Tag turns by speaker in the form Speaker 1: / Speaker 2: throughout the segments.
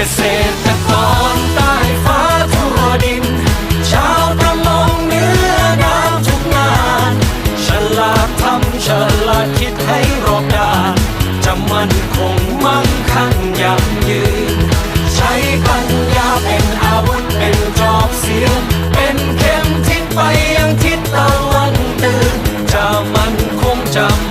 Speaker 1: เกษตรกรใต้ฟ้าทั่วดิน ชาวประมงเหนื้อน้ำทุกงานฉลาดทำฉลาดคิดให้รอบด้าน จะมั่นคงมั่งคั่งยั่งยืน ใช้ปัญญาเป็นอาวุธเป็นจอบเสียง เป็นเข็มทิศไปยังทิศตะวันตื่น จะมั่นคงจะ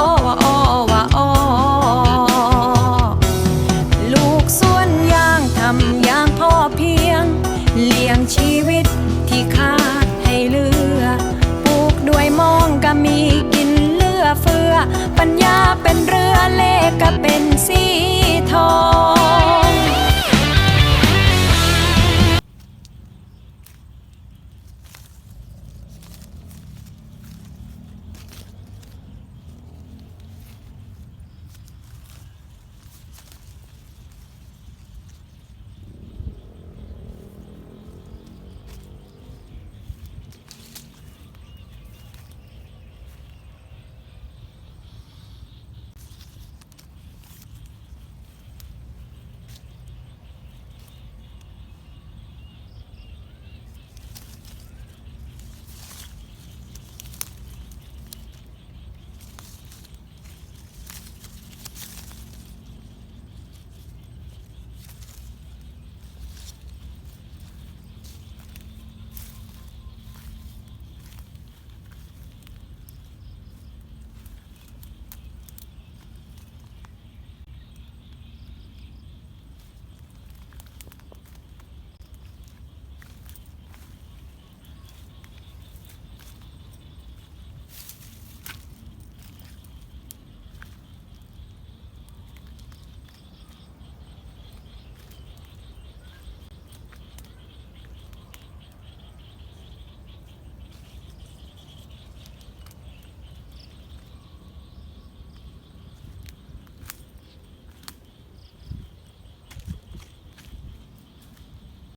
Speaker 1: อ้อ
Speaker 2: ว่าอ้อว่าอ้อลูกสวนยางทำอย่างพ่อเพียง เลี้ยงชีวิตที่ขาดให้เลือปลูกด้วยมองก็มีกินเลือเฟือ ปัญญาเป็นเรือเลขก็เป็นสีทอง